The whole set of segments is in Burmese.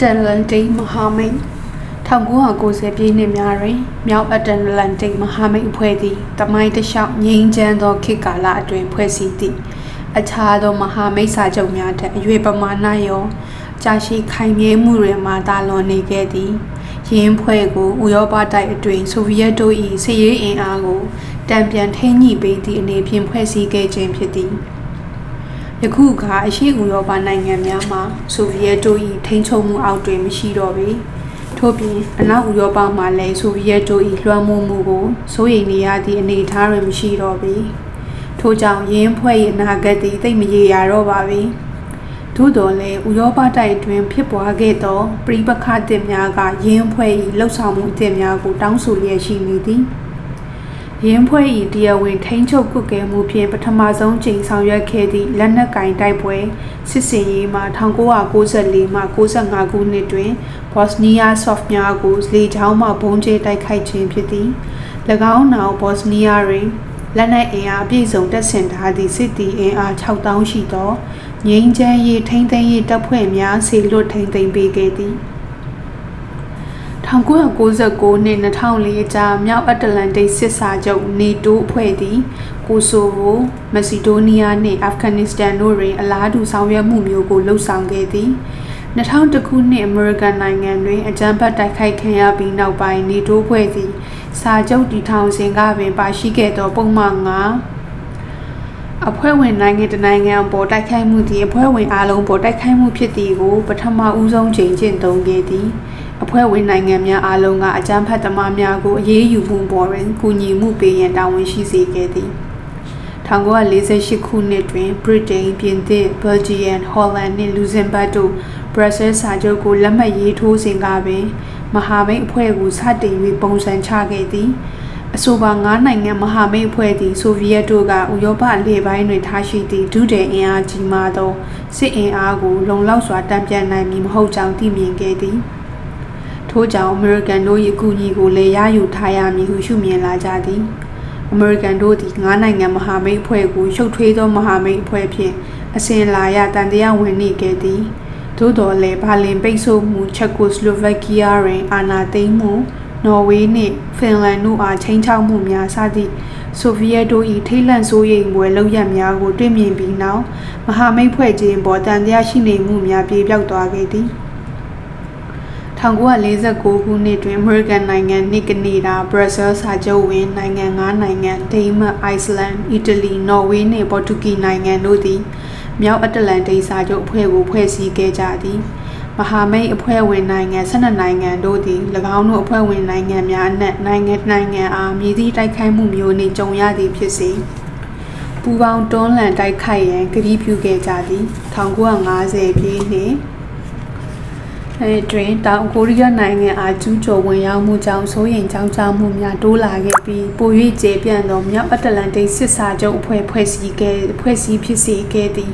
တလန်တိတ်မဟာမိတ်1990ပြည့်နှစ်များတွင် မြောက်အတ္တလန်တိတ်မဟာမိတ်အဖွဲ့သည်တမိုင်းတလျှောက်ငြိမ်းချမ်းသောခေတ်ကာလအတွင်းဖွဲ့စည်းသည့်အခြားသောမဟာမိတ်စာချုပ်များထက်အရွယ်ပမာဏရောကြာရှည်ခိုင်မြဲမှုတွေမှာတာလွန်နေခဲ့သည်ရင်းဖွဲ့ကိုဥရောပတိုက်အတွင်းဆိုဗီယက်တို့၏စစ်ရေးအင်အားကိုတံပြန်ထိန်းညှိပေးသည့်အနေဖြင့်ဖွဲ့စည်းခဲ့ခြင်းဖြစ်သည် ယခုကအရှိဥရောပနိုင်ငံများမှာဆိုဗီယက်တို့၏ထိန်းချုပ်မှုအောက်တွင်မရှိတော့ပေထို့ပြင်အနောက်ဥရောပမှာလည်းဆိုဗီယက်တို့၏လွှမ်းမိုးမှုကိုစိုးရိမ်နေရသည့်အနေအထားတွင်မရှိတော့ပေထို့ကြောင့်ရင်းဖွဲ့၏အနာဂတ်သည်သိပ်မရေရာတော့ပါပေသို့တော်လည်းဥရောပတိုက်တွင်ဖြစ်ပွားခဲ့သောပြိပခတ်တင်များကရင်းဖွဲ့၏လှုပ်ဆောင်မှုအသစ်များကိုတောင်းဆိုလျက်ရှိနေသည်။ ရင်းဖွဲ့၏တရားဝင်ထိန်းချုပ်ကုကဲမှုဖြင့်ပထမဆုံးချိန်ဆောင်ရွက်ခဲ့သည့်လက်နက်ကင်တိုက်ပွဲစစ်စင်ရေးမှာ1994မှ95ခုနှစ်တွင်ဘော့စနီးယားဆော့ဖ်များကိုလေကြောင်းမှဘုံကျဲတိုက်ခိုက်ခြင်းဖြစ်သည်၎င်းနောက်ဘော့စနီးယားတွင်လက်နက်အင်အားအပြည့်စုံတပ်ဆင်ထားသည့်စစ်တီအင်အား6000ရှိသောငိမ့်ချမ်းရေးထိမ့်သိမ်းရေးတပ်ဖွဲ့များဆေလွတ်ထိမ့်သိမ်းပေးခဲ့သည် 1999နှစ်2004ကြားမြောက်အတ္တလန်တိတ်စစ်စာချုပ်နေတိုးအဖွဲ့သည် ကိုဆိုဗိုမက်ဆီဒိုးနီးယားနှင့်အာဖဂန်နစ္စတန်တို့တွင် အလားတူဆောင်ရွက်မှုမျိုးကိုလှုပ်ဆောင်ခဲ့သည်2000ခုနှစ်အမေရိကန်နိုင်ငံတွင်အကြမ်းဖက်တိုက်ခိုက်ခံရပြီးနောက်ပိုင်းနေတိုးဖွဲ့သည် စာချုပ်တည်ထောင်စဉ်ကပင်ပါရှိခဲ့သောပုံမှန်9အဖွဲ့ဝင်နိုင်ငံတနိုင်ငံပေါ်တိုက်ခိုက်မှုသည်အဖွဲ့ဝင်အလုံးပေါ်တိုက်ခိုက်မှုဖြစ်သည်ကိုပထမဦးဆုံးချိန်ကျင့်သုံးခဲ့သည် အဖွဲ့ဝင်နိုင်ငံများအားလုံးကအကြမ်းဖက်သမားများကိုအရေးယူမှုပေါ်တွင်ကူညီမှုပေးရန်တာဝန်ရှိစေခဲ့သည်1948ခုနှစ်တွင်ဗြိတိန်ပြင်သစ်ဘယ်ဂျီယမ်ဟောလန်နှင့်လူဇင်ဘတ်တို့ဘရက်ဆဲစာချုပ်ကိုလက်မှတ်ရေးထိုးစဉ်ကပင်မဟာမိတ်အဖွဲ့ကိုစတင်၍ပုံစံချခဲ့သည်အဆိုပါ9နိုင်ငံမဟာမိတ်အဖွဲ့သည်ဆိုဗီယက်တို့ကဥရောပလေပိုင်းတွင်ထားရှိသည့်ဒုတိယအင်အားကြီးမားသောစစ်အင်အားကိုလုံလောက်စွာတံပြန်နိုင်မည်မဟုတ်ကြောင်းသိမြင်ခဲ့သည်။ ထို့ကြောင့်အမေရိကန်တို့၏အကူအညီကိုလည်းရယူထားရမည်ဟုရှုမြင်လာကြသည်အမေရိကန်တို့သည်ငါးနိုင်ငံမဟာမိတ်အဖွဲ့ကိုရှုပ်ထွေးသောမဟာမိတ်အဖွဲ့ဖြင့်အစဉ်လာရတန်တရားဝင်နေခဲ့သည်သို့တော်လည်းဘာလင်ပိတ်ဆို့မှုချက်ကိုစလိုဗက်ကီးယားတွင်အာဏာသိမ်းမှုနော်ဝေးနှင့်ဖင်လန်တို့အားချိန်ချောက်မှုများစသည့်ဆိုဗီယက်တို့၏ထိတ်လန့်စိုးရိမ်ပွဲလောက်ရများကိုတွေ့မြင်ပြီးနောက်မဟာမိတ်ဖွဲ့ခြင်းပေါ်တန်တရားရှိနေမှုများပြေပြောက်သွားခဲ့သည်။ 1949ခုနှစ်တွင် အမေရိကန်နိုင်ငံနှင့် ကနေဒါ ဘရပ်ဆဲစာချုပ်ဝင်နိုင်ငံ9နိုင်ငံ ဒိန်းမတ် အိုက်စလန် အီတလီ နော်ဝေးနှင့် ပေါ်တူဂီနိုင်ငံတို့သည် မြောက်အတ္တလန်တိတ်စာချုပ်အဖွဲ့ကို ဖွဲ့စည်းခဲ့ကြသည် မဟာမိတ်အဖွဲ့ဝင်နိုင်ငံ12နိုင်ငံတို့သည်၎င်းတို့အဖွဲ့ဝင်နိုင်ငံများအနက် နိုင်ငံနိုင်ငံအားမြည်သည့်တိုက်ခိုက်မှုမျိုးနှင့် ကြုံရသည်ဖြစ်စေ ပူပေါင်းတွန်းလှန်တိုက်ခိုက်ရန် ကတိပြုခဲ့ကြသည် 1950 ပြည့်နှစ် အဲတွင်တောင်ကိုရီးယားနိုင်ငံအားကျူးကျော်ဝင်ရောက်မှုကြောင့်စိုးရိမ်ကြောင်းကြမှုများတိုးလာခဲ့ပြီးပို၍ကျေပြန့်သောမြောက်အတ္တလန်တိတ်စစ်စာချုပ်အဖွဲ့ဖွဲ့စည်းခဲ့ဖွဲ့စည်းဖြစ်စေခဲ့သည်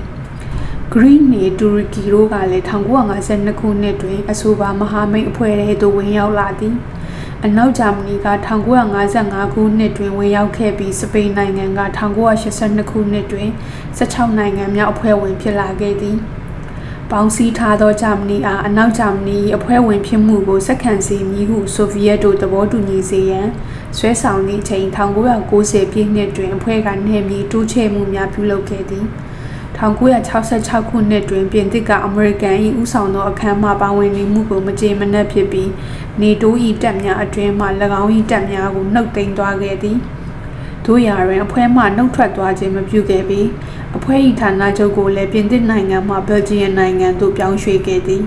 Green နဲ့တူရကီတို့ကလည်း1952ခုနှစ်တွင်အဆိုပါမဟာမိတ်အဖွဲ့ထဲသို့ဝင်ရောက်လာသည်အနောက်ဂျာမနီက1955ခုနှစ်တွင်ဝင်ရောက်ခဲ့ပြီးစပိန်နိုင်ငံက1982ခုနှစ်တွင်16နိုင်ငံမြောက်အဖွဲ့ဝင်ဖြစ်လာခဲ့သည်။ ပေါင်းစည်းထားသောဂျာမနီအားအနောက်ဂျာမနီအဖွဲ့ဝင်ဖြစ်မှုကိုစက္ကန့်စီမည်ဟုဆိုဗီယက်တို့သဘောတူညီစေရန်ဆွဲဆောင်သည့်အချိန်1990ပြည့်နှစ်တွင်အဖွဲ့ကနေမြေတိုးချဲ့မှုများပြုလုပ်ခဲ့သည်1966ခုနှစ်တွင်ပြင်သစ်ကအမေရိကန်၏ဥဆောင်သောအခမ်းအနားပါဝင်နေမှုကိုမကြေမနက်ဖြစ်ပြီးနေတိုး၏တပ်များအတွင်းမှ၎င်း၏တပ်များကိုနှုတ်သိမ်းသွားခဲ့သည် တို့ရာတွင်အဖွဲ့မှနှုတ်ထွက်သွားခြင်းမပြုခဲ့ပြီးအဖွဲ့၏ဌာနချုပ်ကိုလည်းပြင်သစ်နိုင်ငံမှဘယ်ဂျီယံနိုင်ငံသို့ပြောင်းရွှေ့ခဲ့သည်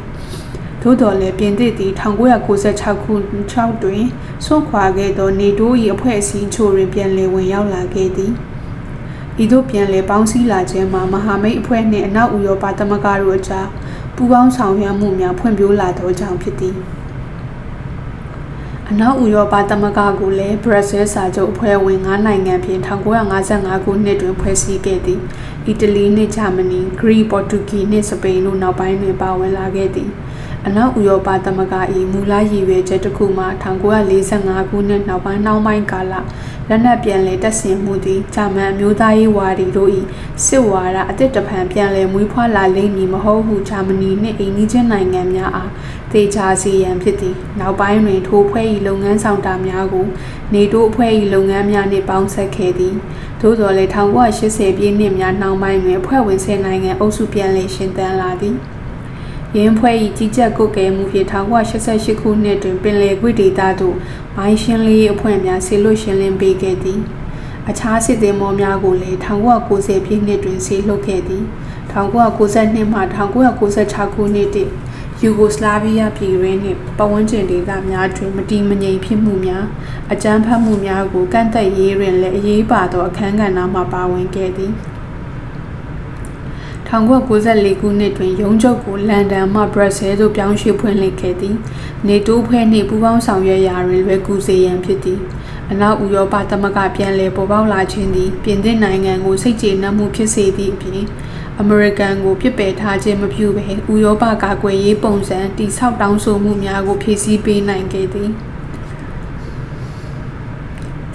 သို့တော်လည်းပြင်သစ်သည်1996ခု6တွင်ဆွန့်ခွာခဲ့သောနေတိုး၏အဖွဲ့အစည်းချို့တွင်ပြန်လည်ဝင်ရောက်လာခဲ့သည်ဤသို့ပြန်လည်ပေါင်းစည်းလာခြင်းမှာမဟာမိတ်အဖွဲ့နှင့်အနောက်ဥရောပသမဂ္ဂတို့အကြားပူးပေါင်းဆောင်ရွက်မှုများဖွံ့ဖြိုးလာသောကြောင့်ဖြစ်သည် အနောက်ဥရောပသမဂ္ဂကိုလည်းဘရက်ဆဲစာချုပ်အဖွဲ့ဝင်9နိုင်ငံဖြင့်1955ခုနှစ်တွင်ဖွဲ့စည်းခဲ့သည်အီတလီနှင့်ဂျာမနီဂရိပေါ်တူဂီနှင့်စပိန်တို့နောက်ပိုင်းတွင်ပါဝင်လာခဲ့သည်အနောက်ဥရောပသမဂ္ဂ၏မူလရည်ရွယ်ချက်တစ်ခုမှာ1945ခုနှစ်နောက်ပိုင်းနှောင်းပိုင်းကာလ လက်နက်ပြန်လည်တက်ဆင်မှုသည်ဂျာမန်အမျိုးသားရေးဝါဒီတို့၏စစ်ဝါဒအသစ်တဖန်ပြန်လည်မွေးဖွားလာလိမ့်မည်မဟုတ်ဟုဂျာမနီနှင့်အိန္ဒိချင်းနိုင်ငံများအားသေချာစေရန်ဖြစ်သည်နောက်ပိုင်းတွင်ထိုဖွဲ့၏လုပ်ငန်းဆောင်တာများကိုနေတိုးအဖွဲ့၏လုပ်ငန်းများနှင့်ပေါင်းဆက်ခဲ့သည်သို့တော်လည်း1980ပြည့်နှစ်များနှောင်းပိုင်းတွင်အဖွဲ့ဝင်10နိုင်ငံအုပ်စုပြန်လည်ရှင်သန်လာသည် ရင်းဖွဲ့၏ကြီးကြပ်ကုတ်ကဲမှုဖြင့်1988ခုနှစ်တွင်ပင်လယ်ကွေ့ဒေသသို့မိုင်းရှင်းလေးအဖွဲ့များဆေလွတ်ရှင်းလင်းပေးခဲ့သည်အခြားစစ်သည်မောများကိုလည်း1990ပြည့်နှစ်တွင်ဆေလွတ်ခဲ့သည်1992မှ1996ခုနှစ်တည်းယူဂိုစလာဗီးယားပြည်တွင်းနှင့်ပတ်ဝန်းကျင်ဒေသများတွင်မတည်မငြိမ်ဖြစ်မှုများအကြမ်းဖက်မှုများကိုကန့်သက်ရေးတွင်လည်းအရေးပါသောအခမ်းကဏ္ဍမှပါဝင်ခဲ့သည် 1994ခုနှစ်တွင်ရုံးချုပ်ကိုလန်ဒန်မှဘရက်ဆဲသို့ပြောင်းရွှေ့ဖွင့်လှစ်ခဲ့သည်နေတိုးဖွဲ့နှင့်ပူးပေါင်းဆောင်ရွက်ရာတွင်လွယ်ကူစေရန်ဖြစ်သည်အနောက်ဥရောပသမဂ္ဂပြန်လည်ပေါ်ပေါက်လာခြင်းသည်ပြင်သစ်နိုင်ငံကိုစိတ်ကျေနပ်မှုဖြစ်စေသည့်အပြင်အမေရိကန်ကိုပြစ်ပယ်ထားခြင်းမပြုဘဲဥရောပကာကွယ်ရေးပုံစံတိဆောက်တောင်းဆိုမှုများကိုဖြည့်ဆည်းပေးနိုင်ခဲ့သည်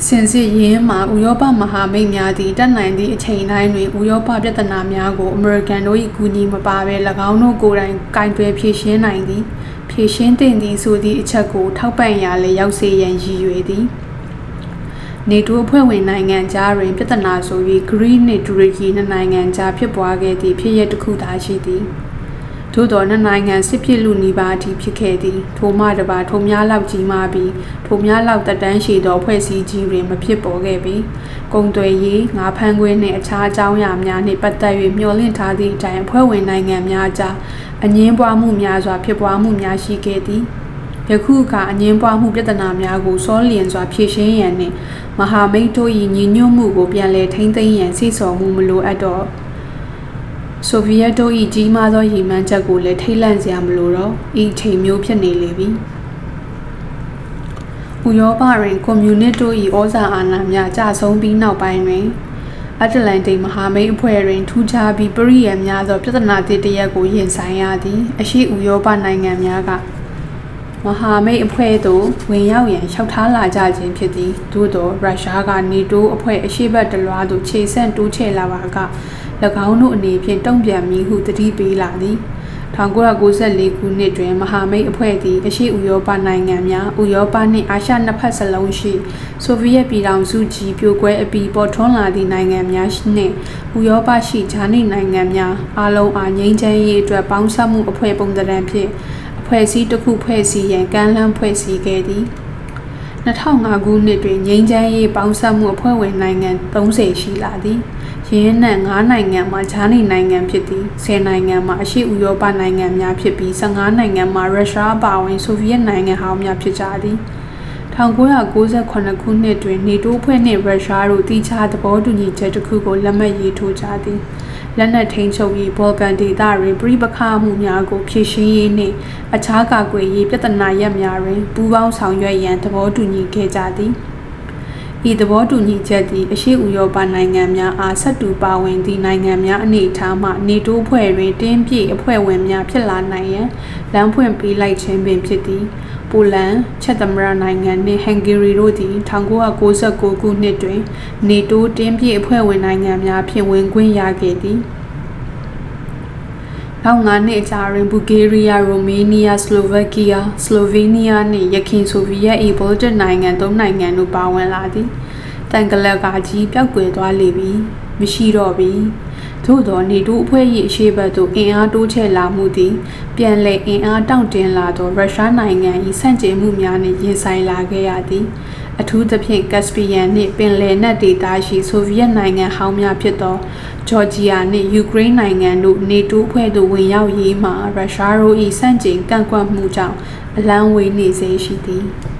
စင်စစ်ရင်းမှာဥရောပမဟာမိတ်များသည်တက်နိုင်သည့်အချိန်တိုင်းတွင်ဥရောပပြဿနာများကိုအမေရိကန်တို့၏ကူညီမပါဘဲ၎င်းတို့ကိုယ်တိုင်ကင်တွယ်ဖြေရှင်းနိုင်သည်ဖြေရှင်းသင့်သည်ဆိုသည့်အချက်ကိုထောက်ပံ့ရာလည်းရောက်စေရန်ရည်ရွယ်သည်နေတိုးအဖွဲ့ဝင်နိုင်ငံကြားတွင်ပြဿနာဆို၍ဂရိနှင့်တူရကီနှစ်နိုင်ငံကြားဖြစ်ပွားခဲ့သည့်ဖြစ်ရပ်တစ်ခုသာရှိသည် ထို့သောနှစ်နိုင်ငံစစ်ဖြစ်လူနီးပါးအထိဖြစ်ခဲ့သည်ထိုမှတပါထိုများလောက်ကြီးမှပြီးထိုများလောက်တက်တန်းရှိသောဖွဲ့စည်းကြီးတွင်မဖြစ်ပေါ်ခဲ့ပြီးကုံသွယ်ရေးငါးဖမ်းခွင့်နှင့်အခြားအကြောင်းအရာများနှင့်ပတ်သက်၍မျှော်လင့်ထားသည့်အတိုင်းအဖွဲ့ဝင်နိုင်ငံများကြားအငင်းပွားမှုများစွာဖြစ်ပွားမှုများရှိခဲ့သည်ယခုကအငင်းပွားမှုပြဿနာများကိုစောလျင်စွာဖြေရှင်းရန်နှင့်မဟာမိတ်တို့၏ညီညွတ်မှုကိုပြန်လည်ထိန်းသိမ်းရန်စိတ်ဆော်မှုမလိုအပ်တော့ ဆိုဗီယက်တို့၏ကြီးမားသောရည်မှန်းချက်ကိုလည်းထိတ်လန့်စရာမလိုတော့ဤချိန်မျိုးဖြစ်နေလေပြီဥရောပတွင်ကွန်မြူနစ်တို့၏ဩဇာအာဏာများကျဆုံးပြီးနောက်ပိုင်းတွင်အတ္တလန်တိတ်မဟာမိတ်အဖွဲ့တွင်ထူးခြားပြီးပရိယာများသောပြဿနာတစ်တရက်ကိုရင်ဆိုင်ရသည်အရှိဥရောပနိုင်ငံများကမဟာမိတ်အဖွဲ့သို့ဝင်ရောက်ရန်လျှောက်ထားလာကြခြင်းဖြစ်သည်သို့သောရုရှားကနေတိုးအဖွဲ့အရှိတ်တလွားသို့ခြေဆန့်တိုးချဲ့လာပါက၎ င်းတို့အနေဖြင့်တုံ့ပြန်မည်ဟုတတိပေးလာသည်1994ခုနှစ်တွင်မဟာမိတ်အဖွဲ့သည်အရှိဥရောပနိုင်ငံများဥရောပနှင့်အာရှနှစ်ဖက်စလုံးရှိဆိုဗီယက်ပြည်ထောင်စုကြီးပြိုကွဲအပြီးပေါ်ထွန်းလာသည့်နိုင်ငံများနှင့်ဥရောပရှိဂျာနိနိုင်ငံများအားလုံးအားငြိမ်းချမ်းရေးအတွက်ပေါင်းစပ်မှုအဖွဲ့ပုံသဏ္ဍာန်ဖြင့်အဖွဲ့အစည်းတစ်ခုဖွဲ့စည်းရန်ကမ်းလှမ်းဖွဲ့စည်းခဲ့သည်2005ခုနှစ်တွင်ငြိမ်းချမ်းရေးပေါင်းစပ်မှုအဖွဲ့ဝင်နိုင်ငံ30ရှိလာသည် ရင်းနှံ9နိုင်ငံမှာဂျာနီနိုင်ငံဖြစ်သည်10နိုင်ငံမှာအရှေ့ဥရောပနိုင်ငံများဖြစ်ပြီး15နိုင်ငံမှာရုရှားအပါအဝင်ဆိုဗီယက်နိုင်ငံဟောင်းများဖြစ်ကြသည်1998ခုနှစ်တွင်နေတိုးဖွဲ့နှင့်ရုရှားတို့တိကျသဘောတူညီချက်တစ်ခုကိုလက်မှတ်ရေးထိုးကြသည်လက်နက်ထိန်းချုပ်ရေးဘော်ကန်ဒေသတွင်ပြည်ပခါမှုများကိုဖြေရှင်းရေးနှင့်အခြားကာကွယ်ရေးပြဿနာရပ်များတွင်ပူးပေါင်းဆောင်ရွက်ရန်သဘောတူညီခဲ့ကြသည်။ ဤသဘောတူညီချက်သည်အရှိဥရောပနိုင်ငံများအားဆက်တူပါဝင်သည့်နိုင်ငံများအနေအထားမှနေတိုးဖွဲ့တွင်တင်းပြည့်အဖွဲ့ဝင်များဖြစ်လာနိုင်ရန်လမ်းဖွင့်ပေးလိုက်ခြင်းပင်ဖြစ်သည်ပိုလန်ချက်သမရနိုင်ငံနှင့်ဟန်ဂေရီတို့သည်1996ခုနှစ်တွင် နေတိုးတင်းပြည့်အဖွဲ့ဝင်နိုင်ငံများဖြင့်ဝင်ခွင့်ရခဲ့သည် နောက်၅နှစ်ကြာတွင်ဘူဂေးရီးယား၊ရိုမေးနီးယား၊ဆလိုဗက်ကီးယား၊ဆလိုဗေးနီးယားနှင့်ယခင်ဆိုဗီယက်၏ဘောလတစ်နိုင်ငံသုံးနိုင်ငံတို့ပါဝင်လာသည်။တန်ကလက်ကကြီးပျောက်ကွယ်သွားလေပြီ။မရှိတော့ပြီ။သို့သောနေတိုးအဖွဲ့၏အရှိတ်ဘက်သို့အင်အားတိုးချဲ့လာမှုသည် ပြန်လည်အင်အားတောင့်တင်းလာသောရုရှားနိုင်ငံ၏ဆန့်ကျင်မှုများနှင့်ရင်ဆိုင်လာခဲ့ရသည်။ အထူးသဖြင့်ကက်စပီယန်နှင့်ပင်လယ်နက်ဒေသရှိဆိုဗီယက်နိုင်ငံဟောင်းများဖြစ်သောဂျော်ဂျီယာနှင့်ယူကရိန်းနိုင်ငံတို့နေတိုးဖွဲ့သို့ဝင်ရောက်ရေးမှာရုရှားတို့၏စန့်ကျင်ကန့်ကွက်မှုကြောင့်အလံဝေးနေစေရှိသည်။